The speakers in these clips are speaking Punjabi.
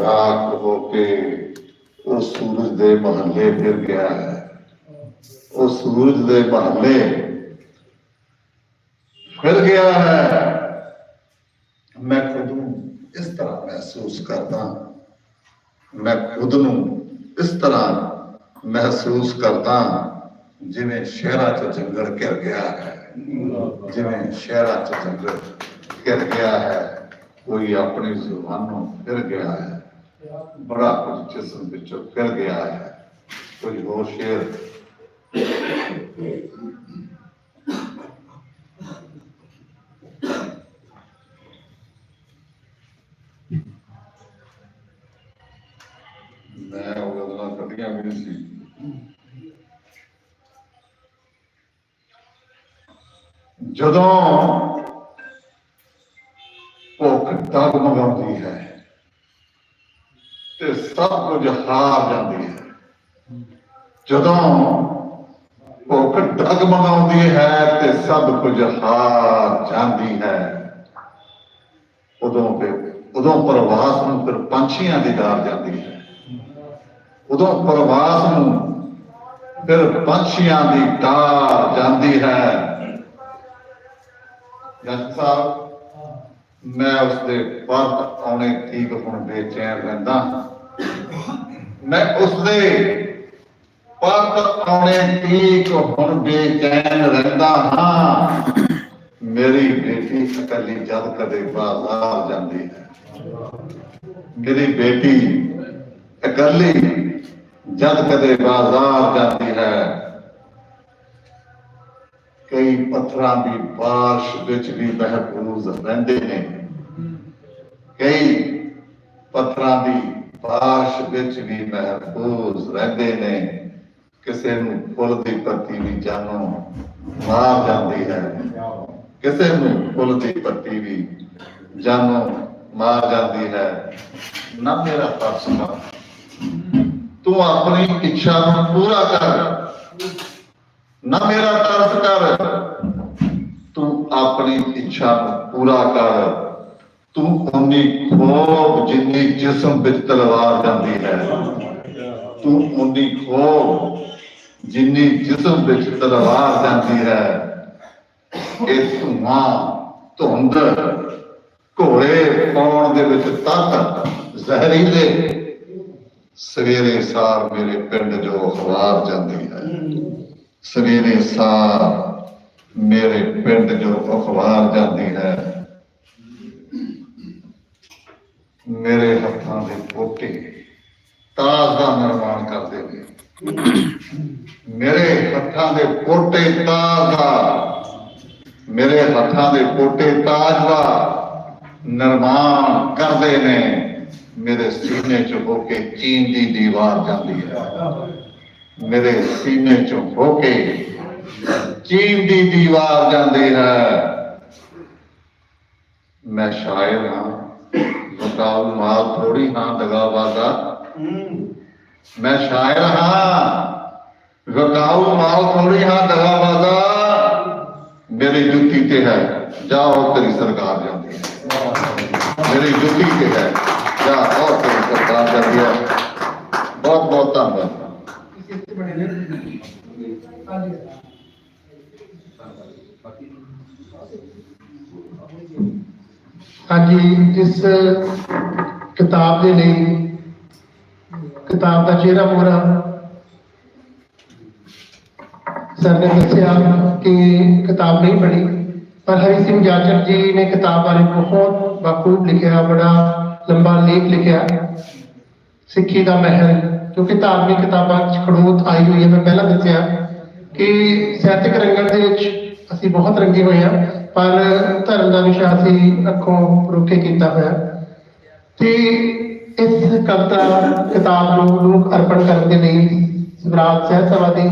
ਰਾਖ ਹੋ ਕੇ ਉਹ ਸੂਰਜ ਦੇ ਮਹੱਲੇ ਫਿਰ ਗਿਆ ਹੈ। ਉਹ ਸੂਰਜ ਦੇ ਮਹੱਲੇ ਫਿਰ ਗਿਆ ਹੈ। ਮੈਂ ਖੁਦ ਨੂੰ ਇਸ ਤਰ੍ਹਾਂ ਮਹਿਸੂਸ ਕਰਦਾ ਮੈਂ ਖੁਦ ਨੂੰ ਇਸ ਤਰ੍ਹਾਂ ਮਹਿਸੂਸ ਕਰਦਾ ਜਿਵੇਂ ਸ਼ਹਿਰਾਂ 'ਚ ਜੰਗਲ ਘਿਰ ਗਿਆ ਹੈ। ਜਿਵੇਂ ਸ਼ਹਿਰਾਂ 'ਚ ਜੰਗਲ ਘਿਰ ਗਿਆ ਹੈ। ਕੋਈ ਆਪਣੀ ਜ਼ੁਬਾਨੋਂ ਫਿਰ ਗਿਆ ਹੈ। ਬੜਾ ਕੁਝ ਜਿਸਮ ਵਿੱਚੋਂ ਫਿਰ ਗਿਆ ਹੈ ਕੁਝ ਹੋਰ ਸ਼ੇਰ ਮੈਂ ਉਹ ਗੱਲਾਂ ਕੱਢੀਆਂ ਵੀ ਨਹੀਂ ਸੀ ਜਦੋਂ ਕੁਝ ਹਾਰ ਜਾਂਦੀ ਹੈ। ਜਦੋਂ ਭੁੱਖ ਡਗ ਮਗਾਉਂਦੀ ਹੈ ਤੇ ਸਭ ਕੁਝ ਹਾਰ ਜਾਂਦੀ ਹੈ। ਉਦੋਂ ਫਿਰ, ਉਦੋਂ ਪ੍ਰਵਾਸ ਨੂੰ ਫਿਰ ਪੰਛੀਆਂ ਦੀ ਡਾਰ ਜਾਂਦੀ ਹੈ। ਉਦੋਂ ਪ੍ਰਵਾਸ ਨੂੰ ਫਿਰ ਪੰਛੀਆਂ ਦੀ ਡਾਰ ਜਾਂਦੀ ਹੈ। ਜੱਜ ਸਾਹਿਬ, ਮੈਂ ਉਸ ਦੇ ਪਰਤ ਆਉਣੇ ਠੀਕ ਹੁਣ ਬੇਚੈਨ ਰਹਿੰਦਾ ਮੈਂ ਉਸ ਦੇ ਪਰਤ ਆਉਣੇ ਠੀਕ ਹੁਣ ਬੇਚੈਨ ਰਹਿੰਦਾ ਹਾਂ। ਮੇਰੀ ਬੇਟੀ ਇਕੱਲੀ ਜਦ ਕਦੇ ਬਾਜ਼ਾਰ ਜਾਂਦੀ ਹੈ। ਮੇਰੀ ਬੇਟੀ ਇਕੱਲੀ ਜਦ ਕਦੇ ਬਾਜ਼ਾਰ ਜਾਂਦੀ ਹੈ। ਕਈ ਪੱਥਰਾਂ ਦੀ ਬਾਰਿਸ਼ ਵਿੱਚ ਵੀ ਮਹਿਫੂਜ਼ ਰਹਿੰਦੇ ਨੇ। ਕਈ ਪੱਥਰਾਂ ਦੀ ਬਾਰਿਸ਼ ਵਿੱਚ ਵੀ ਮਹਿਫੂਜ਼ ਰਹਿੰਦੇ ਨੇ। ਕਿਸੇ ਨੂੰ ਫੁੱਲ ਦੀ ਪੱਤੀ ਵੀ ਜਾਨੋਂ ਮਾਰ ਜਾਂਦੀ ਹੈ। ਕਿਸੇ ਨੂੰ ਫੁੱਲ ਦੀ ਪੱਤੀ ਵੀ ਜਾਨੋਂ ਮਾਰ ਜਾਂਦੀ ਹੈ। ਨਾ ਮੇਰਾ ਤਰਸ ਕਰ ਤੂੰ ਆਪਣੀ ਇੱਛਾ ਨੂੰ ਪੂਰਾ ਕਰ। ਨਾ ਮੇਰਾ ਤਰਸ ਕਰ। ਤੂੰ ਆਪਣੀ ਇੱਛਾ ਨੂੰ ਪੂਰਾ ਕਰ। ਤੂੰ ਉਨੀ ਖੋਬ ਜਿੰਨੀ ਜਿਸਮ ਵਿੱਚ ਤਲਵਾਰ ਜਾਂਦੀ ਹੈ, ਤੂੰ ਉਨੀ ਖੋਬ ਜਿੰਨੀ ਜਿਸਮ ਵਿੱਚ ਤਲਵਾਰ ਜਾਂਦੀ ਹੈ, ਇਹ ਧੂਆਂ ਧੁੰਦ ਘੋੜੇ ਪਾਉਣ ਦੇ ਵਿੱਚ ਤੱਤ ਜ਼ਹਿਰੀਲੇ ਸਵੇਰੇ ਸਾਰ ਮੇਰੇ ਪਿੰਡ ਜੋ ਅਖਬਾਰ ਜਾਂਦੀ ਹੈ, ਸਵੇਰੇ ਸਾਰ ਮੇਰੇ ਪਿੰਡ ਜੋ ਅਖਬਾਰ ਜਾਂਦੀ ਮੇਰੇ ਹੱਥਾਂ ਦੇ ਪੋਟੇ ਤਾਜ ਦਾ ਨਿਰਮਾਣ ਕਰਦੇ ਨੇ ਮੇਰੇ ਹੱਥਾਂ ਦੇ ਪੋਟੇ ਤਾਜ ਦਾ ਮੇਰੇ ਹੱਥਾਂ ਦੇ ਪੋਟੇ ਤਾਜ ਦਾ ਨਿਰਮਾਣ ਕਰਦੇ ਨੇ ਮੇਰੇ ਸੀਨੇ ਚ ਹੋ ਕੇ ਚੀਨ ਦੀ ਦੀਵਾਰ ਜਾਂਦੀ ਹੈ ਮੇਰੇ ਸੀਨੇ ਚੋਂ ਹੋ ਕੇ ਚੀਨ ਦੀ ਦੀਵਾਰ ਜਾਂਦੀ ਹੈ ਮੈਂ ਸ਼ਾਇਰ ਹਾਂ मुकाऊ माल थोड़ी हाँ दगावा का हम्म। मैं शायर हाँ। वकाऊ माल थोड़ी हाँ दगावा का मेरी जुती ते है। जा तेरी सरकार जाती है। मेरी जुती ते है। जा तेरी सरकार जाती है। बहुत बहुत धन्यवाद। ਹਾਂਜੀ ਇਸ ਕਿਤਾਬ ਦੇ ਲਈ ਕਿਤਾਬ ਦਾ ਚਿਹਰਾ ਪੂਰਾ ਸਰ ਨੇ ਦੱਸਿਆ ਕਿ ਕਿਤਾਬ ਨਹੀਂ ਪੜ੍ਹੀ ਪਰ ਹਰੀ ਸਿੰਘ ਜਾਚਕ ਜੀ ਨੇ ਕਿਤਾਬ ਬਾਰੇ ਬਹੁਤ ਬਾਖੂਬ ਲਿਖਿਆ ਬੜਾ ਲੰਬਾ ਲੇਖ ਲਿਖਿਆ ਸਿੱਖੀ ਦਾ ਮਹਿਲ ਕਿਉਂਕਿ ਧਾਰਮਿਕ ਕਿਤਾਬਾਂ 'ਚ ਖੜੋਤ ਆਈ ਹੋਈ ਹੈ ਮੈਂ ਪਹਿਲਾਂ ਦੱਸਿਆ ਕਿ ਸਾਹਿਤਕ ਰੰਗਣ ਦੇ ਵਿੱਚ ਅਸੀਂ ਬਹੁਤ ਰੰਗੇ ਹੋਏ ਹਾਂ ਪਰ ਧਰਮ ਦਾ ਵਿਸ਼ਾ ਅਸੀਂ ਅੱਖੋਂ ਰੋਕੇ ਕੀਤਾ ਹੋਇਆ ਤੇ ਇਸ ਕਵਿਤਾ ਕਿਤਾਬ ਨੂੰ ਲੋਕ ਅਰਪਣ ਕਰਨ ਦੇ ਲਈ ਸਵਰਾਜ ਸਾਹਿਤ ਸਭਾ ਦੇ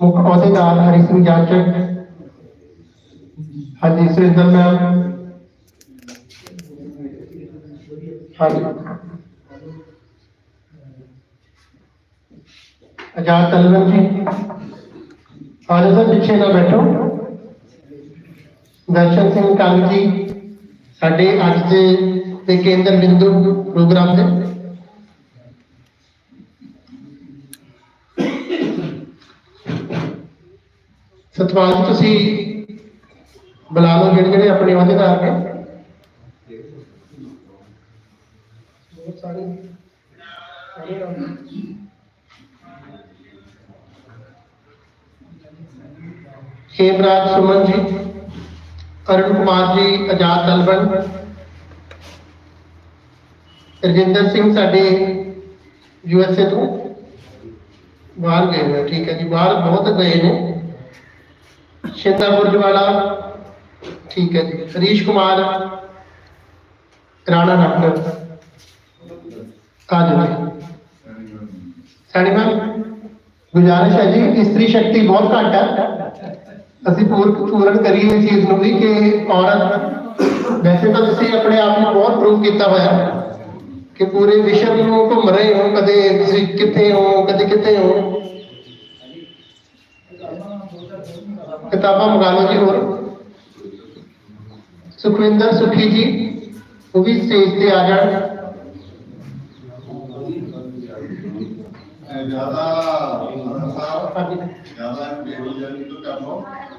ਮੁੱਖ ਅਹੁਦੇਦਾਰ ਹਰੀ ਸਿੰਘ ਜਾਚਕ ਹਾਂਜੀ ਸੁਰਿੰਦਰ ਮੈਮ ਹਾਂਜੀ ਆਜ਼ਾਦ ਤਲਵਰ ਜੀ ਆਜੋ ਸਰ ਪਿੱਛੇ ਨਾ ਬੈਠੋ दर्शन सिंह कल जी साढ़े बिंदु प्रोग्राम से सतपाल जी तुम बुला लो जेड़े जेड़े अपने वादेदार ने हेमराज सुमन जी अरुण कुमार जी आजाद तलबन ਰਜਿੰਦਰ ਸਿੰਘ ਸਾਡੇ ਯੂ ਐਸ ਏ ਤੋਂ ਬਾਹਰ ਗਏ ਨੇ ਠੀਕ ਹੈ ਜੀ ਬਾਹਰ ਬਹੁਤ ਗਏ ਨੇ ਸ਼ਿੰਦਾ ਬੁਰਜਵਾਲਾ ਠੀਕ ਹੈ ਜੀ ਹਰੀਸ਼ ਕੁਮਾਰ ਰਾਣਾ ਡਾਕਟਰ ਆ ਜਾਓ ਜੀ ਸਾਡੀ ਮੈਮ ਗੁਜ਼ਾਰਿਸ਼ ਹੈ ਜੀ ਇਸਤਰੀ ਸ਼ਕਤੀ ਬਹੁਤ ਘੱਟ ਹੈ ਅਸੀਂ ਪੂਰ ਪੂਰਨ ਕਰੀਏ ਇਸ ਚੀਜ਼ ਨੂੰ ਵੀ ਕਿ ਔਰਤ ਵੈਸੇ ਤਾਂ ਤੁਸੀਂ ਆਪਣੇ ਆਪ ਨੂੰ ਬਹੁਤ ਪ੍ਰੂਵ ਕੀਤਾ ਹੋਇਆ ਹੈ ਕਿ ਪੂਰੇ ਵਿਸ਼ਵ ਨੂੰ ਘੁੰਮ ਰਹੇ ਹੋ ਕਦੇ ਤੁਸੀਂ ਕਿੱਥੇ ਹੋ ਕਦੇ ਕਿੱਥੇ ਹੋ ਕਿਤਾਬਾਂ ਮੰਗਾ ਲਓ ਜੀ ਹੋਰ ਸੁਖਵਿੰਦਰ ਸੁਖੀ ਜੀ ਉਹ ਵੀ ਸਟੇਜ ਤੇ ਆ ਜਾਣ ਜਿਆਦਾ ਸਾਹਿਬ ਹਾਂਜੀ ਜਿਆਦਾ ਬੇਬੀ ਜਾਨੀ ਤੋਂ ਕਰ ਲਓ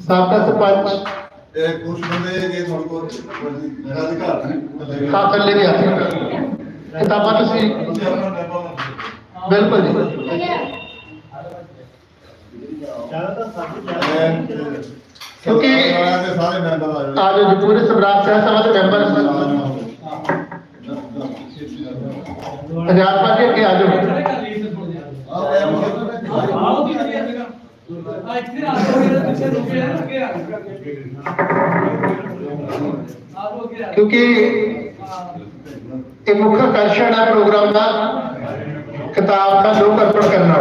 ਅੱਗੇ ਆ ਜਾਓ ਬਿਲਕੁਲ ਸਰ ਆਮ ਸਾਹਿਬ ਕਿਤੇ ਸੁਖਦੇਵ ਸੁਖੀ ਆਓ ਜੀ ਆਓ ਇਹਦਾ ਮਹਾਰਾਜ ਅੱਜ ਗੁਰਵਿੰਦਰ ਸਿੰਘ ਜੀ ਕਿਉਂਕਿ ਜਿੰਨੇ ਵੀ ਸਾਡੇ ਅਹੁਦੇਦਾਰ ਨੇ ਪਲੀਜ਼ ਆ ਜਾਓ ਸਾਬਕਾ ਸਰਪੰਚ ਇਹ ਕੁਝ ਬੰਦੇ ਜੇ ਤੁਹਾਡੇ ਕੋਲ ਜਿਹੜਾ ਅਧਿਕਾਰ ਨੇ ਹਾਂ ਥੱਲੇ ਵੀ ਆ ਸਕਦੇ ਕਿਤਾਬਾਂ ਤੁਸੀਂ ਤੁਸੀਂ ਆਪਣਾ ਡੱਬਾ ਬਿਲਕੁਲ ਜੀ ਕਿਉਂਕਿ ਸਾਰੇ ਸਾਰੇ ਮੈਂਬਰ ਆ ਜਾਓ ਆ ਜਾਓ ਜੀ ਪੂਰੇ ਸਵਰਾਜ ਸਾਹਿਬ ਸਭਾ ਦੇ ਮੈਂਬਰ ਹਜ਼ਾਰ ਪਾਜੀ ਅੱਗੇ ਆ ਜਾਓ ਕਿਉਂਕਿ ਇਹ ਮੁੱਖ ਆਕਰਸ਼ਣ ਹੈ ਪ੍ਰੋਗਰਾਮ ਦਾ ਕਿਤਾਬ ਦਾ ਲੋਕ ਅਰਪਣ ਕਰਨਾ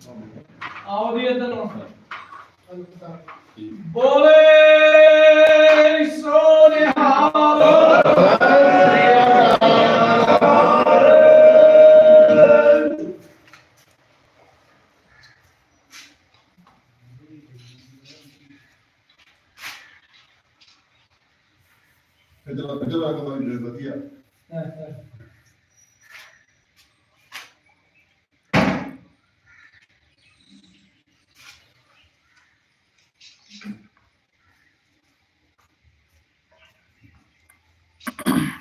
आओ दिए तो नमस्कार बोले सोने हारो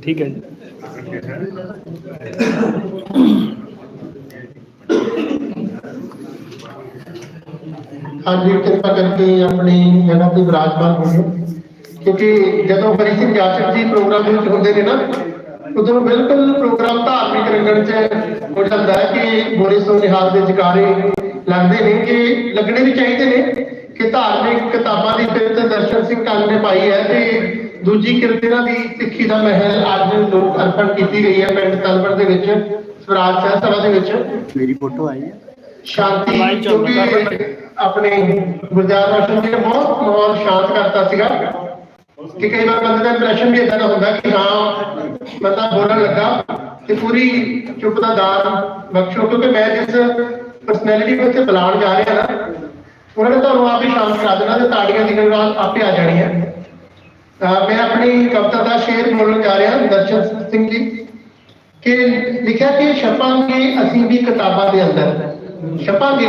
ਠੀਕ ਹੈ ਜੀ ਹਾਂਜੀ, ਕਿਰਪਾ ਕਰਕੇ ਆਪਣੀ ਜਗ੍ਹਾ ਤੇ ਵਿਰਾਜਮਾਨ ਹੋਵੋ ਕਿਉਂਕਿ ਜਦੋਂ ਹਰੀ ਸਿੰਘ ਜਾਚਕ ਜੀ ਪ੍ਰੋਗਰਾਮ ਵਿੱਚ ਹੁੰਦੇ ਨੇ ਨਾ, ਉਦੋਂ ਬਿਲਕੁਲ ਪ੍ਰੋਗਰਾਮ ਧਾਰਮਿਕ ਰੰਗਣ 'ਚ ਹੋ ਜਾਂਦਾ ਹੈ ਕਿ ਬੋਲੇ ਸੋ ਨਿਹਾਲ ਦੇ ਜਕਾਰੇ ਲੱਗਦੇ ਨੇ ਕਿ ਲੱਗਣੇ ਵੀ ਚਾਹੀਦੇ ਨੇ ਕਿ ਧਾਰਮਿਕ ਕਿਤਾਬਾਂ ਦੀ ਕਿਰਤ ਦਰਸ਼ਨ ਸਿੰਘ ਕੰਗ ਨੇ ਪਾਈ ਹੈ ਤੇ ਦੂਜੀ ਕਿਰਤ ਇਹਨਾਂ ਦੀ ਸਿੱਖੀ ਦਾ ਮਹਿਲ ਅੱਜ ਲੋਕ ਅਰਪਣ ਕੀਤੀ ਗਈ ਹੈ ਪਿੰਡ ਤਲਵੜ ਦੇ ਵਿੱਚ ਸਵਰਾਜ ਸਾਹਿਬ ਸਭਾ ਦੇ ਵਿੱਚ। ਮੇਰੀ ਫੋਟੋ ਆਈ ਹੈ। ਸ਼ਾਂਤੀ ਕਿਉਂਕਿ ਆਪਣੇ ਗੁਰਦਿਆਲ ਰੋਸ਼ਨ ਜੀ ਨੇ ਬਹੁਤ ਮਾਹੌਲ ਸ਼ਾਂਤ ਕਰਤਾ ਸੀਗਾ। ਕਿ ਕਈ ਵਾਰ ਬੰਦੇ ਦਾ ਇੰਪ੍ਰੈਸ਼ਨ ਵੀ ਇਦਾਂ ਦਾ ਹੁੰਦਾ ਕਿ ਹਾਂ ਬੰਦਾ ਬੋਲਣ ਲੱਗਾ ਤੇ ਪੂਰੀ ਚੁੱਪ ਦਾ ਦਾਨ ਬਖਸ਼ੋ ਕਿਉਂਕਿ ਮੈਂ ਜਿਸ ਪਰਸਨੈਲਿਟੀ ਇੱਥੇ ਬੁਲਾਉਣ ਜਾ ਰਿਹਾ ਨਾ ਉਹਨਾਂ ਨੇ ਤੁਹਾਨੂੰ ਆਪੇ ਸ਼ਾਂਤ ਕਰਾ ਦੇਣਾ ਤੇ ਤਾੜੀਆਂ ਦੀ ਨਾਲ ਆਪੇ ਆ ਜਾਣੀਆਂ ਅਹ ਮੈਂ ਆਪਣੀ ਕਵਿਤਾ ਦਾ ਸ਼ੇਰ ਬੋਲਣ ਜਾ ਰਿਹਾ ਦਰਸ਼ਨ ਸਿੰਘ ਜੀ ਕਿ ਲਿਖਿਆ ਕਿ ਛਪਾਂਗੇ ਅਸੀਂ ਵੀ ਕਿਤਾਬਾਂ ਦੇ ਅੰਦਰ। ਛਪਾਂਗੇ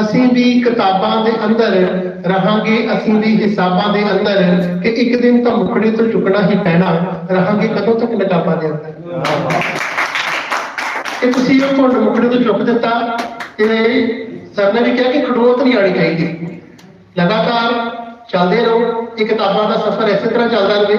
ਅਸੀਂ ਵੀ ਕਿਤਾਬਾਂ ਦੇ ਅੰਦਰ ਰਹਾਂਗੇ ਅਸੀਂ ਵੀ ਹਿਸਾਬਾਂ ਦੇ ਅੰਦਰ ਕਿ ਇੱਕ ਦਿਨ ਤਾਂ ਮੁਕੜੇ ਤੋਂ ਚੁੱਕਣਾ ਹੀ ਪੈਣਾ ਰਹਾਂਗੇ ਕਦੋਂ ਤੱਕ ਨਕਾਬਾਂ ਦੇ ਅੰਦਰ? ਕਿ ਤੁਸੀਂ ਉਹ ਮੁਕੜੇ ਤੋਂ ਚੁੱਕ ਦਿੱਤਾ ਤੇ ਸਰ ਨੇ ਵੀ ਕਿਹਾ ਕਿ ਖੜੋਤ ਨਹੀਂ ਆਣੀ ਚਾਹੀਦੀ। ਲਗਾਤਾਰ ਚੱਲਦੇ ਰਹੋ, ਇਹ ਕਿਤਾਬਾਂ ਦਾ ਸਫ਼ਰ ਇਸੇ ਤਰ੍ਹਾਂ ਚੱਲਦਾ ਰਹੇ,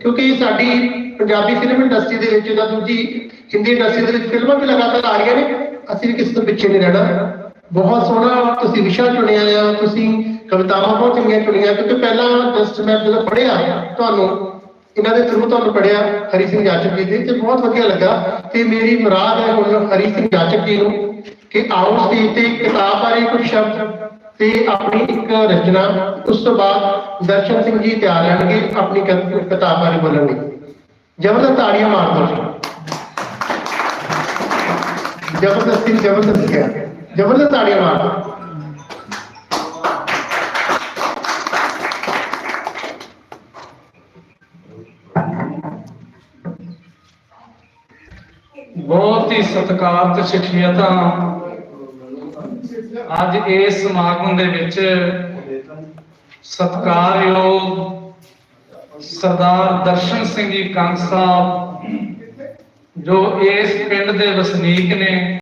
ਕਿਉਂਕਿ ਸਾਡੀ ਪੰਜਾਬੀ ਫਿਲਮ ਇੰਡਸਟਰੀ ਦੇ ਵਿੱਚ ਜਾਂ ਦੂਜੀ ਹਿੰਦੀ ਇੰਡਸਟਰੀ ਦੇ ਵਿੱਚ ਫਿਲਮਾਂ ਵੀ ਲਗਾਤਾਰ ਆ ਰਹੀਆਂ ਨੇ। ਅਸੀਂ ਵੀ ਕਿਸੇ ਤੋਂ ਪਿੱਛੇ ਨਹੀਂ ਰਹਿਣਾ। ਬਹੁਤ ਸੋਹਣਾ ਤੁਸੀਂ ਵਿਸ਼ਾ ਚੁਣਿਆ ਆ, ਤੁਸੀਂ ਕਵਿਤਾਵਾਂ ਬਹੁਤ ਚੰਗੀਆਂ ਚੁਣੀਆਂ, ਕਿਉਂਕਿ ਪਹਿਲਾਂ ਜਸਟ ਮੈਂ ਜਦੋਂ ਪੜ੍ਹਿਆ, ਤੁਹਾਨੂੰ ਇਹਨਾਂ ਦੇ ਥਰੂ ਤੁਹਾਨੂੰ ਪੜਿਆ ਹਰੀ ਸਿੰਘ ਜਾਚਕ ਜੀ ਦੇ ਤੇ ਬਹੁਤ ਵਧੀਆ ਲੱਗਾ ਤੇ ਮੇਰੀ ਮੁਰਾਦ ਹੈ ਹੁਣ ਹਰੀ ਸਿੰਘ ਜਾਚਕ ਜੀ ਨੂੰ ਕਿ ਆਓ ਸਟੇਜ ਤੇ ਕਿਤਾਬ ਬਾਰੇ ਕੁਝ ਸ਼ਬਦ ਤੇ ਆਪਣੀ ਇੱਕ ਰਚਨਾ, ਉਸ ਤੋਂ ਬਾਅਦ ਦਰਸ਼ਨ ਸਿੰਘ ਜੀ ਤਿਆਰ ਰਹਿਣਗੇ ਆਪਣੀ ਕਿਤਾਬ ਬਾਰੇ ਬੋਲਣ ਲਈ ਜ਼ਬਰਦਸਤ ਤਾੜੀਆਂ ਮਾਰ ਦਿਓ ਜ਼ਬਰਦਸਤੀ ਜ਼ਬਰਦਸਤੀ ਹੈ। ਜ਼ਬਰਦਸਤ ਤਾੜੀਆਂ ਮਾਰ ਦਿਓ। ਬਹੁਤ ਹੀ ਸਤਿਕਾਰਤ ਸ਼ਖਸੀਅਤਾਂ ਅੱਜ ਇਸ ਸਮਾਗਮ ਦੇ ਵਿੱਚ ਸਤਿਕਾਰਯੋਗ ਸਰਦਾਰ ਦਰਸ਼ਨ ਸਿੰਘ ਜੀ ਕੰਗ ਸਾਹਿਬ, ਜੋ ਇਸ ਪਿੰਡ ਦੇ ਵਸਨੀਕ ਨੇ